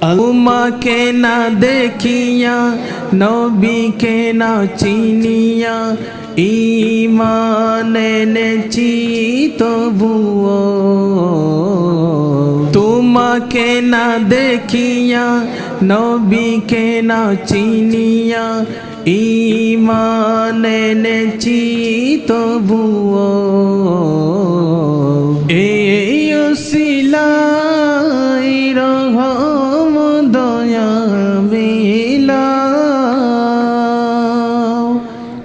তোমাকে না দেখিয়া, নবীকে না চিনিয়া ইমান এনেছি তবুও। তোমাকে না দেখিয়া, নবীকে না চিনিয়া ইমান এনেছি তবুও।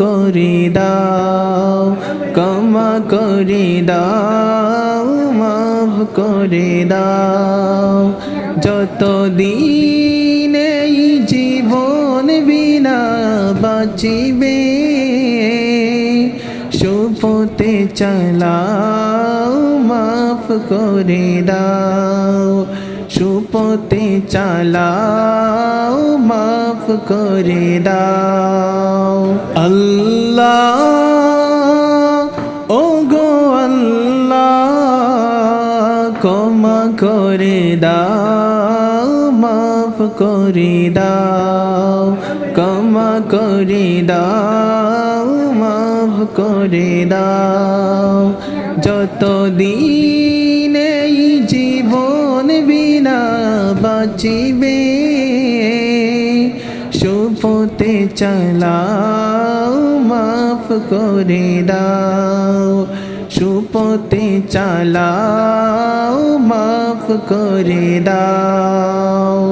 করে দাও, ক্ষমা করে দাও, মাফ করে দাও। যত দিন এই জীবন বিনা বাঁচিবে সুপতে চালাও, মাফ করে দাও। সুপতে চালাও, মাফ করে দাও। আল্লাহ ও আল্লাহ, ক্ষমা করে দাও, মাফ করে দাও, ক্ষমা করে দাও, মাফ করে দাও। যত দিন বিনা বাঁচিবে সুপতে চালাও মাফ করে দাও। সুপতে চালাও মাফ করে দাও।